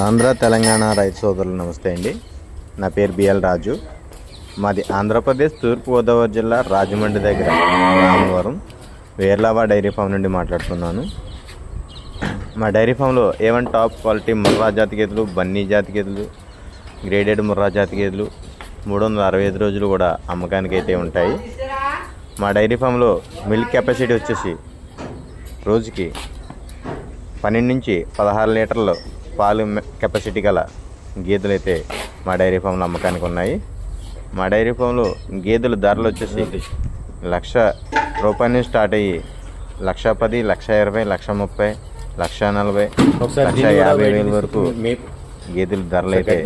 ఆంధ్ర తెలంగాణ రైతు సోదరులు నమస్తే అండి. నా పేరు బిఎల్ రాజు. మాది ఆంధ్రప్రదేశ్ తూర్పుగోదావరి జిల్లా రాజమండ్రి దగ్గర రామవరం వేర్లావా డైరీ ఫామ్ నుండి మాట్లాడుతున్నాను. మా డైరీ ఫామ్లో ఏవన్ టాప్ క్వాలిటీ ముర్రా జాతి గేదెలు బన్నీ జాతి గేదెలు గ్రేడెడ్ ముర్రా జాతి గేదెలు మూడు వందల అరవై ఐదు రోజులు కూడా అమ్మకానికి అయితే ఉంటాయి. మా డైరీ ఫామ్లో మిల్క్ కెపాసిటీ వచ్చేసి రోజుకి పన్నెండు నుంచి పదహారు లీటర్లు పాలు కెపాసిటీ గల గేదెలు అయితే మా డైరీ ఫామ్లో అమ్మకానికి ఉన్నాయి. మా డైరీ ఫామ్లో గేదెల ధరలు వచ్చేసి లక్ష రూపాయల నుంచి స్టార్ట్ అయ్యి లక్ష పది లక్ష ఇరవై లక్ష ముప్పై లక్ష నలభై లక్ష యాభై వేల వరకు గేదెల ధరలు అయితే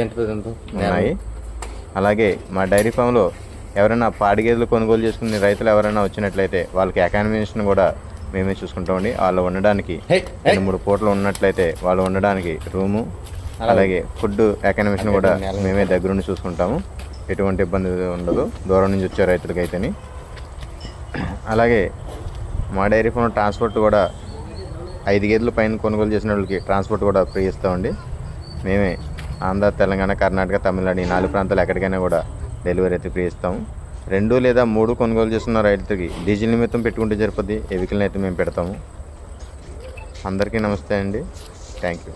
ఉన్నాయి. అలాగే మా డైరీ ఫామ్లో ఎవరైనా పాడి గేదెలు కొనుగోలు చేసుకునే రైతులు ఎవరైనా వచ్చినట్లయితే వాళ్ళకి అకామిడేషన్ కూడా మేమే చూసుకుంటామండి. వాళ్ళు ఉండడానికి రెండు మూడు పూటలు ఉన్నట్లయితే వాళ్ళు ఉండడానికి రూము అలాగే ఫుడ్ అకామిడేషన్ కూడా మేమే దగ్గరుండి చూసుకుంటాము. ఎటువంటి ఇబ్బంది ఉండదు. దూరం నుంచి వచ్చే రైతులకైతేని. అలాగే మా డైరీ ఫామ్ ట్రాన్స్పోర్ట్ కూడా ఐదు గేదెల పైన కొనుగోలు చేసిన వాళ్ళకి ట్రాన్స్పోర్ట్ కూడా ఫ్రీ ఇస్తామండి. మేమే ఆంధ్ర తెలంగాణ కర్ణాటక తమిళనాడు ఈ నాలుగు ప్రాంతాలు ఎక్కడికైనా కూడా డెలివరీ అయితే ఫ్రీ ఇస్తాము. రెండు లేదా మూడు కొనుగోలు చేస్తున్న రైతుకి డీజిల్ నిమిత్తం పెట్టుకుంటే సరిపోద్ది. ఎవికల్ని అయితే మేము పెడతాము. అందరికీ నమస్తే అండి. Thank you.